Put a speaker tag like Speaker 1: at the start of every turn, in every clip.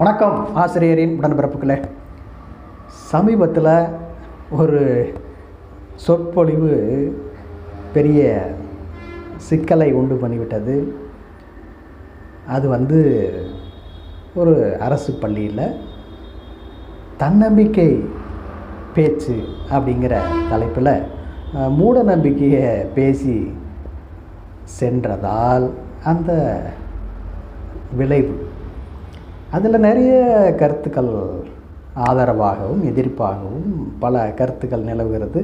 Speaker 1: வணக்கம் ஆசிரியரின் உடன்பிறப்புகளே. சமீபத்தில் ஒரு சொற்பொழிவு பெரிய சிக்கலை உண்டு பண்ணிவிட்டது. அது வந்து ஒரு அரசு பள்ளியில் தன்னம்பிக்கை பேச்சு அப்படிங்கிற தலைப்பில் மூட நம்பிக்கையை பேசி சென்றதால் அந்த விளைவு அதில் நிறைய கருத்துக்கள் ஆதரவாகவும் எதிர்ப்பாகவும் பல கருத்துக்கள் நிலவுகிறது.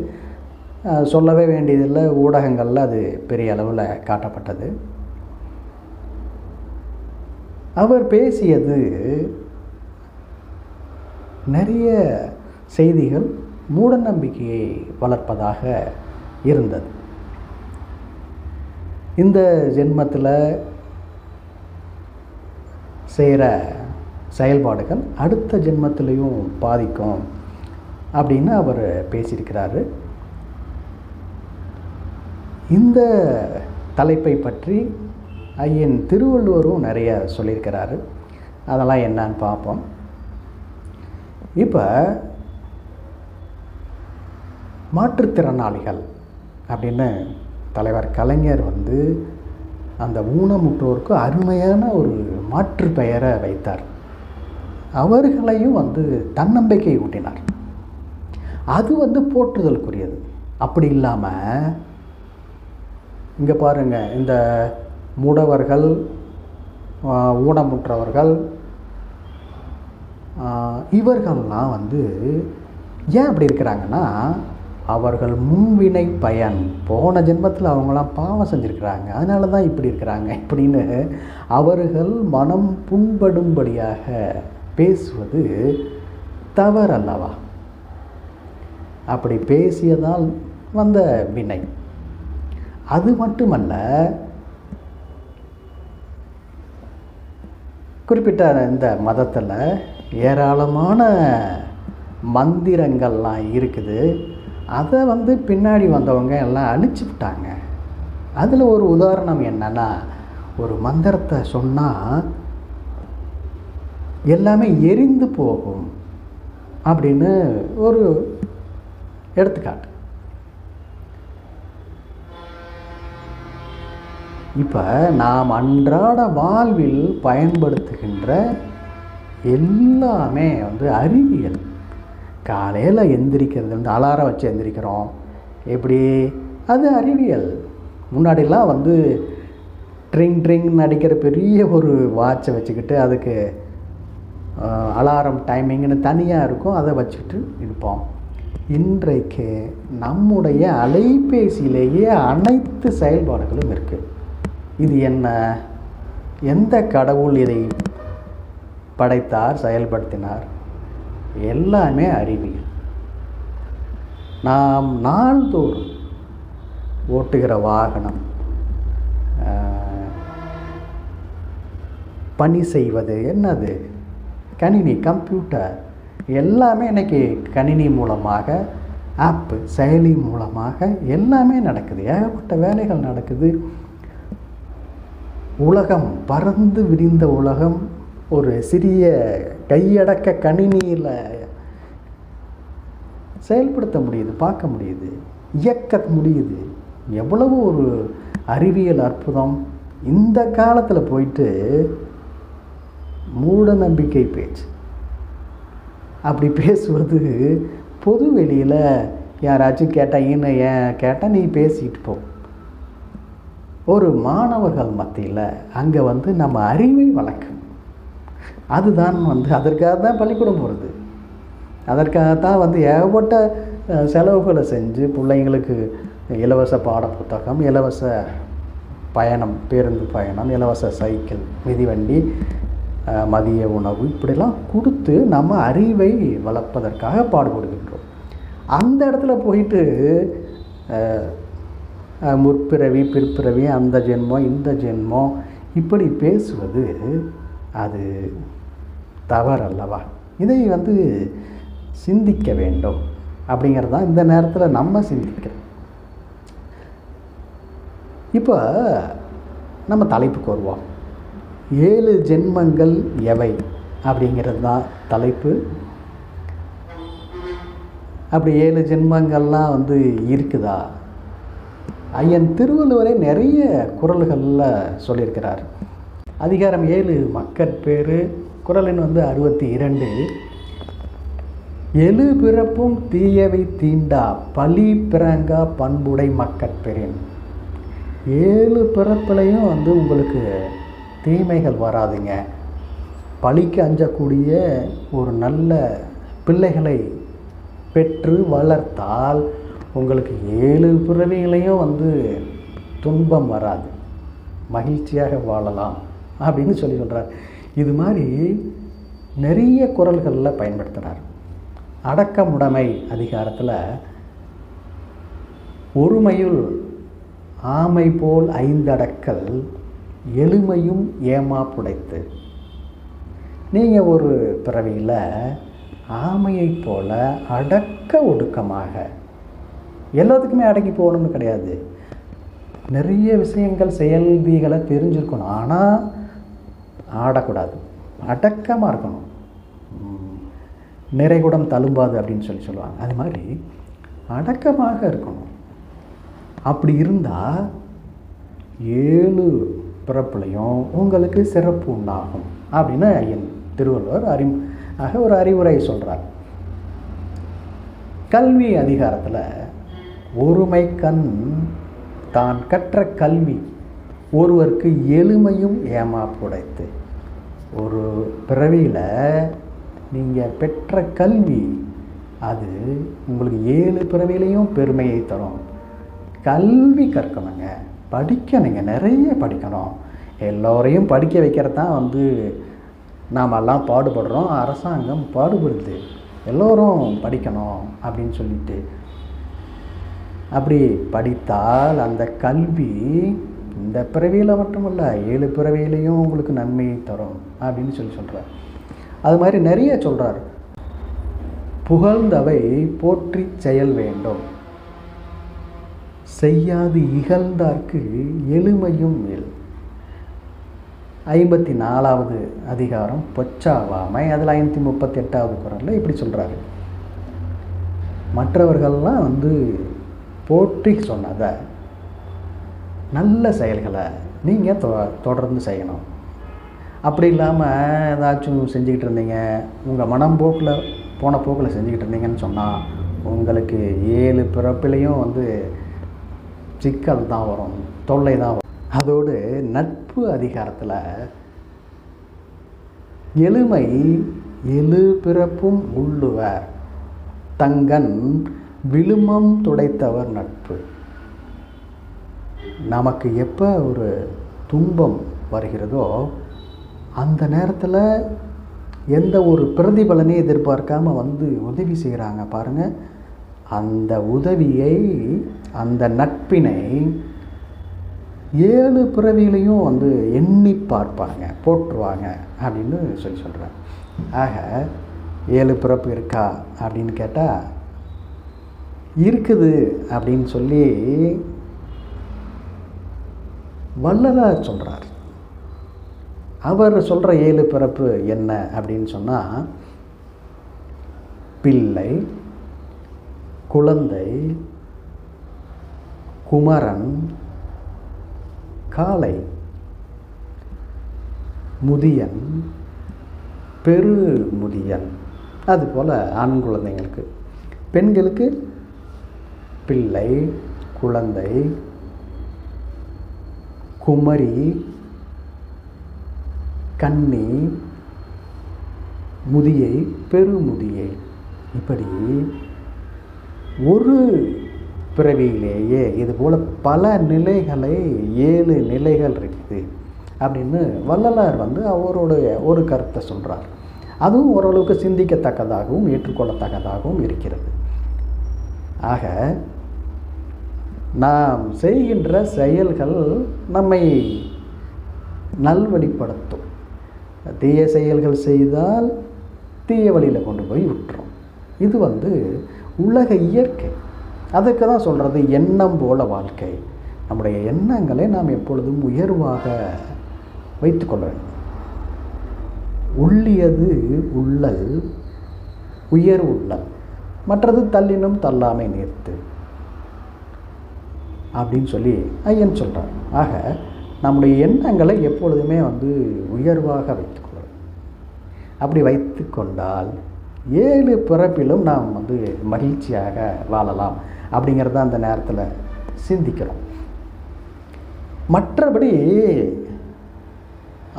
Speaker 1: சொல்லவே வேண்டியதில்லை ஊடகங்களில் அது பெரிய அளவில் காட்டப்பட்டது. அவர் பேசியது நிறைய செய்திகள் மூடநம்பிக்கையை வளர்ப்பதாக இருந்தது. இந்த ஜென்மத்தில் செய்கிற செயல்பாடுகள் அடுத்த ஜென்மத்திலையும் பாதிக்கும் அப்படின்னு அவர் பேசியிருக்கிறாரு. இந்த தலைப்பை பற்றி ஐயன் திருவள்ளுவரும் நிறைய சொல்லியிருக்கிறாரு. அதெல்லாம் என்னன்னு பார்ப்போம். இப்போ மாற்றுத்திறனாளிகள் அப்படின்னு தலைவர் கலைஞர் வந்து அந்த ஊனமுற்றோருக்கு அருமையான ஒரு மாற்று பெயரை வைத்தார். அவர்களையும் வந்து தன்னம்பிக்கை ஊட்டினார். அது வந்து போற்றுதலுக்குரியது. அப்படி இல்லாமல் இங்கே பாருங்கள் இந்த மூடவர்கள் ஊனமுற்றவர்கள் இவர்கள்லாம் வந்து ஏன் அப்படி இருக்கிறாங்கன்னா அவர்கள் முன்வினை பயன். போன ஜென்மத்தில் அவங்களாம் பாவம் செஞ்சுருக்கிறாங்க. அதனால தான் இப்படி இருக்கிறாங்க. இப்படின்னு அவர்கள் மனம் புண்படும்படியாக பேசுவது தவறல்லவா? அப்படி பேசியதால் வந்த வினை. அது மட்டுமல்ல குறிப்பிட்ட இந்த மதத்தில் ஏராளமான மந்திரங்கள்லாம் இருக்குது. அதை வந்து பின்னாடி வந்தவங்க எல்லாம் அழிச்சு விட்டாங்க. அதில் ஒரு உதாரணம் என்னென்னா ஒரு மந்திரத்தை சொன்னால் எல்லாமே எரிந்து போகும் அப்படின்னு ஒரு எடுத்துக்காட்டு. இப்போ நாம் அன்றாட வாழ்வில் பயன்படுத்துகின்ற எல்லாமே வந்து அறிவியல். காலையில் எந்திரிக்கிறது வந்து அலாரம் வச்சு எந்திரிக்கிறோம். எப்படி? அது அறிவியல். முன்னாடிலாம் வந்து ட்ரிங் ட்ரிங் அடிக்கிற பெரிய ஒரு வாட்சை வச்சுக்கிட்டு அதுக்கு அலாரம் டைமிங்னு தனியாக இருக்கும் அதை வச்சுக்கிட்டு இருப்போம். இன்றைக்கு நம்முடைய அலைபேசியிலேயே அனைத்து செயல்பாடுகளும் இருக்குது இது என்ன? எந்த கடவுள் இதை படைத்தார் செயல்படுத்தினார்? எல்லாமே அறிவியல். நாம் நாள்தோறும் ஓட்டுகிற வாகனம் பணி செய்வது என்னது? கணினி கம்ப்யூட்டர் எல்லாமே இன்றைக்கி கணினி மூலமாக ஆப்பு செயலி மூலமாக எல்லாமே நடக்குது. ஏகப்பட்ட வேலைகள் நடக்குது. உலகம் பறந்து விரிந்த உலகம். ஒரு சிறிய கையடக்க கணினியில் செயல்படுத்த முடியுது பார்க்க முடியுது. இயக்க முடியுது. எவ்வளவு ஒரு அறிவியல் அற்புதம். இந்த காலத்தில் போயிட்டு மூட நம்பிக்கை பேச்சு. அப்படி பேசுவது பொது வெளியில் யாராச்சும் கேட்டால் என்ன ஏன் கேட்டால் நீ பேசிட்டு போ. ஒரு மாணவர்கள் மத்தியில் அங்கே வந்து நம்ம அறிவை வளர்க்கும் அதுதான் வந்து அதற்காக தான் பள்ளிக்கூடம் போகிறது அதற்காகத்தான் வந்து ஏகப்பட்ட செலவுகளை செஞ்சு பிள்ளைங்களுக்கு இலவச பாடப்புத்தகம் இலவச பயணம் பேருந்து பயணம் இலவச சைக்கிள் மிதிவண்டி மதிய உணவு இப்படிலாம் கொடுத்து நம்ம அறிவை வளர்ப்பதற்காக பாடுபடுகின்றோம். அந்த இடத்துல போயிட்டு முற்பிறவி பிற்பிறவி அந்த ஜென்மம் இந்த ஜென்மம் இப்படி பேசுவது அது தவறல்லவா? இதை வந்து சிந்திக்க வேண்டும் அப்படிங்கிறது தான் இந்த நேரத்தில் நம்ம சிந்திக்கிறோம். இப்போ நம்ம தலைப்புக்கு வருவோம். ஏழு ஜென்மங்கள் எவை? அப்படிங்கிறது தான் தலைப்பு. அப்படி ஏழு ஜென்மங்கள்லாம் வந்து இருக்குதா? ஐயன் திருவள்ளுவரே நிறைய குரல்களில் சொல்லியிருக்கிறார். அதிகாரம் ஏழு மக்கட்பேறு குரலின் வந்து அறுபத்தி இரண்டு. எழு பிறப்பும் தீயவை தீண்டா பழி பிறங்கா பண்புடை மக்கட்பெறேன் ஏழு பிறப்புலையும் வந்து உங்களுக்கு தீமைகள் வராதுங்க. பழிக்கு அஞ்சக்கூடிய ஒரு நல்ல பிள்ளைகளை பெற்று வளர்த்தால் உங்களுக்கு ஏழு பிறவிகளையும் வந்து துன்பம் வராது. மகிழ்ச்சியாக வாழலாம் அப்படின்னு சொல்லி சொல்கிறார் இது மாதிரி நிறைய குரல்களில் பயன்படுத்துகிறார் அடக்கமுடைமை அதிகாரத்தில் ஒருமையுள் ஆமை போல் ஐந்தடக்கல் எளிமையும் ஏமா புடைத்து. நீங்கள் ஒரு பிறவியில் ஆமையைப் போல அடக்க ஒடுக்கமாக எல்லாத்துக்குமே அடக்கி போகணும்னு கிடையாது. நிறைய விஷயங்கள் செயல்விகளை தெரிஞ்சிருக்கணும். ஆனால் ஆடக்கூடாது. அடக்கமாக இருக்கணும். நிறைகுடம் தழும்பாது அப்படின்னு சொல்லி சொல்லுவாங்க. அது மாதிரி அடக்கமாக இருக்கணும். அப்படி இருந்தால் ஏழு பிறப்புலையும் உங்களுக்கு சிறப்பு உண்டாகும் அப்படின்னு ஐயன் திருவள்ளுவர் அறி ஆக ஒரு அறிவுரை சொல்கிறார் கல்வி அதிகாரத்தில் ஒருமை கண் தான் கற்ற கல்வி ஒருவருக்கு எளிமையும் ஏமாப்புடைத்து ஒரு பிறவியில் நீங்கள் பெற்ற கல்வி அது உங்களுக்கு ஏழு பிறவிலையும் பெருமையை தரும். கல்வி கற்கணுங்க. படிக்கணுங்க நிறைய படிக்கணும். எல்லோரையும் படிக்க வைக்கிறது தான் வந்து நாமெல்லாம் பாடுபடுறோம். அரசாங்கம் பாடுபடுது. எல்லோரும் படிக்கணும் அப்படின்னு சொல்லிட்டு. அப்படி படித்தால் அந்த கல்வி இந்த பிறவியில் மட்டுமல்ல ஏழு பிறவியிலையும் உங்களுக்கு நன்மையை தரும் அப்படின்னு சொல்லி சொல்கிறார் அது மாதிரி நிறைய சொல்கிறார் புகழ்ந்தவை போற்றி செயல் வேண்டும். செய்யாது இகழ்ந்தார்க்கு எளிமையும் மேல். ஐம்பத்தி நாலாவது அதிகாரம் பொச்சாவாமை அதில் ஐநூற்றி முப்பத்தி எட்டாவது குரலில் இப்படி சொல்கிறாரு மற்றவர்கள்லாம் வந்து போற்றி சொன்னதை நல்ல செயல்களை நீங்கள் தொ தொடர்ந்து செய்யணும். அப்படி இல்லாமல் ஏதாச்சும் செஞ்சுக்கிட்டு இருந்தீங்க உங்கள் மனம் போக்கில் போன போக்கில் செஞ்சுக்கிட்டு இருந்தீங்கன்னு சொன்னால் உங்களுக்கு ஏழு பிறப்பிலையும் வந்து சிக்கல் தான் வரும் தொல்லை தான் வரும். அதோடு நட்பு அதிகாரத்தில் எளிமை எழு பிறப்பும் உள்ளுவர். தங்கன் விழுமம் துடைத்தவர் நட்பு. நமக்கு எப்போ ஒரு துன்பம் வருகிறதோ அந்த நேரத்தில் எந்த ஒரு பிரதிபலனையும் எதிர்பார்க்காமல் வந்து உதவி செய்கிறாங்க பாருங்கள் அந்த உதவியை அந்த நட்பினை ஏழு பிறவிலையும் வந்து எண்ணி பார்ப்பாங்க போட்டுருவாங்க அப்படின்னு சொல்லி சொல்கிறாங்க ஆக ஏழு பிறப்பு இருக்கா அப்படின்னு கேட்டால் இருக்குது அப்படின்னு சொல்லி வள்ளலார் சொல்கிறார் அவர் சொல்கிற ஏழு பிறப்பு என்ன அப்படின்னு சொன்னால் பிள்ளை குழந்தை குமரன் காலை முதியன் பெரு முதியன் அதுபோல் ஆண் குழந்தைங்களுக்கு. பெண்களுக்கு பிள்ளை குழந்தை குமரி கன்னி முதியை பெருமுதியை. இப்படி ஒரு பிறவியிலேயே இதுபோல் பல நிலைகளை ஏழு நிலைகள் இருக்குது அப்படின்னு வள்ளலார் வந்து அவருடைய ஒரு கருத்தை சொல்கிறார் அதுவும் ஓரளவுக்கு சிந்திக்கத்தக்கதாகவும் ஏற்றுக்கொள்ளத்தக்கதாகவும் இருக்கிறது. ஆக நாம் செய்கின்ற செயல்கள் நம்மை நல்வழிப்படுத்தும். தீய செயல்கள் செய்தால் தீய வழியில் கொண்டு போய் விட்டுரும். இது வந்து உலக இயற்கை. அதுக்கு தான் சொல்கிறது எண்ணம் போல வாழ்க்கை. நம்முடைய எண்ணங்களை நாம் எப்பொழுதும் உயர்வாக வைத்துக்கொள்ள வேண்டும். உள்ளியது உள்ளல் உயர் உள்ளல். மற்றது தள்ளினும் தள்ளாமை நேர்த்து அப்படின்னு சொல்லி ஐயன் சொல்கிறார் ஆக நம்முடைய எண்ணங்களை எப்பொழுதுமே வந்து உயர்வாக வைத்துக்கொள்ளும் அப்படி வைத்து கொண்டால் ஏழு பிறப்பிலும் நாம் வந்து மகிழ்ச்சியாக வாழலாம் அப்படிங்கிறத அந்த நேரத்தில் சிந்திக்கிறோம். மற்றபடி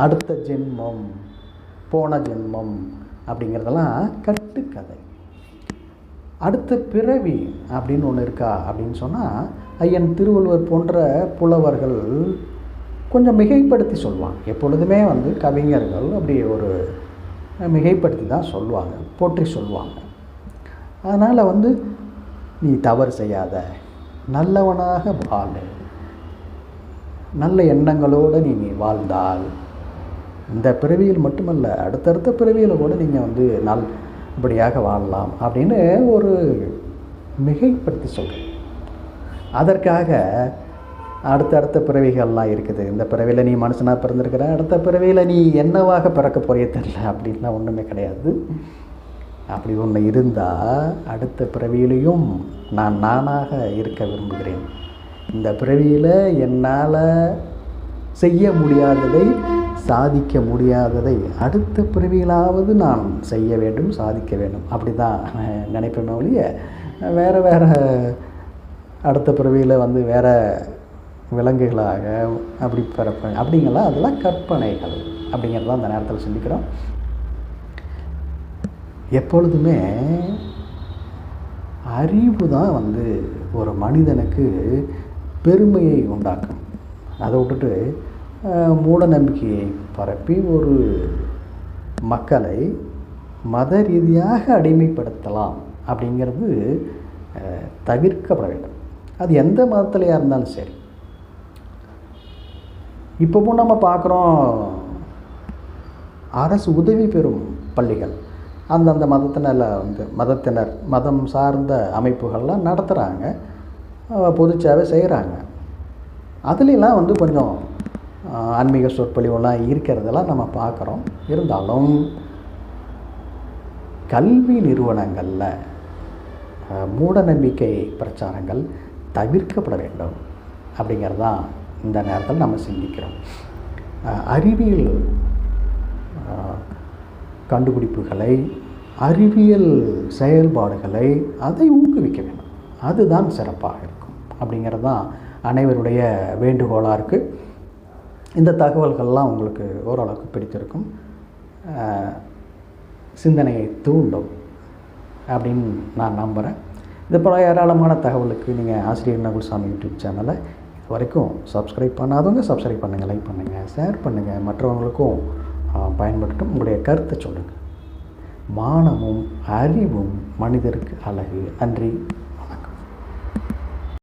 Speaker 1: அடுத்த ஜென்மம் போன ஜென்மம் அப்படிங்கிறதெல்லாம் கட்டுக்கதை. அடுத்த பிறவி அப்படின்னு ஒன்று இருக்கா அப்படின்னு சொன்னால் ஐயன் திருவள்ளுவர் போன்ற புலவர்கள் கொஞ்சம் மிகைப்படுத்தி சொல்லுவாங்க எப்பொழுதுமே வந்து கவிஞர்கள் அப்படி ஒரு மிகைப்படுத்தி தான் சொல்லுவாங்க போற்றி சொல்லுவாங்க அதனால் வந்து நீ தவறு செய்யாத. நல்லவனாக வாழு. நல்ல எண்ணங்களோடு நீ நீ வாழ்ந்தால். இந்த பிறவியில் மட்டுமல்ல அடுத்தடுத்த பிறவியில் கூட நீங்கள் வந்து நல் இப்படியாக வாழலாம். அப்படின்னு ஒரு மிகைப்படுத்தி சொல்கிறேன் அதற்காக அடுத்தடுத்த பிறவிகள்லாம் இருக்குது. இந்த பிறவியில் நீ மனுஷனாக பிறந்திருக்கிற அடுத்த பிறவியில் நீ என்னவாக பிறக்க போறியே தெரில அப்படின்லாம் ஒன்றுமே கிடையாது. அப்படி ஒன்று இருந்தால் அடுத்த பிறவியிலையும் நான் நானாக இருக்க விரும்புகிறேன். இந்த பிறவியில் என்னால் செய்ய முடியாததை சாதிக்க முடியாததை அடுத்த பிறவியிலாவது நான் செய்ய வேண்டும் சாதிக்க வேண்டும். அப்படி தான் நினைப்பேன் ஒழிய வேறு வேறு அடுத்த பிறவியில் வந்து வேறு விலங்குகளாக அப்படி பிறப்பேன் அப்படிங்கலாம் அதெல்லாம் கற்பனைகள் அப்படிங்கிறதான் அந்த நேரத்தில் சிந்திக்கிறோம். எப்பொழுதுமே அறிவு தான் வந்து ஒரு மனிதனுக்கு பெருமையை உண்டாக்கும். அதை விட்டுட்டு மூட நம்பிக்கையை பரப்பி ஒரு மக்களை மத ரீதியாக அடிமைப்படுத்தலாம் அப்படிங்கிறது தவிர்க்கப்பட வேண்டும். அது எந்த மதத்திலையாக இருந்தாலும் சரி. இப்போவும் நம்ம பார்க்குறோம் அரசு உதவி பெறும் பள்ளிகள். அந்தந்த மதத்தினர் வந்து மதத்தினர் மதம் சார்ந்த அமைப்புகள்லாம் நடத்துகிறாங்க பொதுச்சாவே செய்கிறாங்க அதுலலாம் வந்து கொஞ்சம் ஆன்மீக சொற்பொழிவுலாம் இருக்கிறதெல்லாம் நம்ம பார்க்குறோம். இருந்தாலும் கல்வி நிறுவனங்களில் மூடநம்பிக்கை பிரச்சாரங்கள் தவிர்க்கப்பட வேண்டும் அப்படிங்கிறது தான் இந்த நேரத்தில் நம்ம சிந்திக்கிறோம். அறிவியல் கண்டுபிடிப்புகளை அறிவியல் செயல்பாடுகளை அதை ஊக்குவிக்க வேண்டும். அதுதான் சிறப்பாக இருக்கும். அப்படிங்கிறது தான் அனைவருடைய வேண்டுகோளாக இருக்குது இந்த தகவல்கள்லாம் உங்களுக்கு ஓரளவுக்கு பிடித்திருக்கும். சிந்தனையை தூண்டும் அப்படின்னு நான் நம்புகிறேன் இது போல் ஏராளமான தகவலுக்கு நீங்கள் ஆசிரியர் நகுல்சாமி யூடியூப் சேனலை இது வரைக்கும் சப்ஸ்கிரைப் பண்ணாதவங்க சப்ஸ்கிரைப் பண்ணுங்கள் லைக் பண்ணுங்கள் ஷேர் பண்ணுங்கள் மற்றவங்களுக்கும் பயன்படுத்தும். உங்களுடைய கருத்தை சொல்லுங்கள் மானமும் அறிவும் மனிதருக்கு அழகு. நன்றி.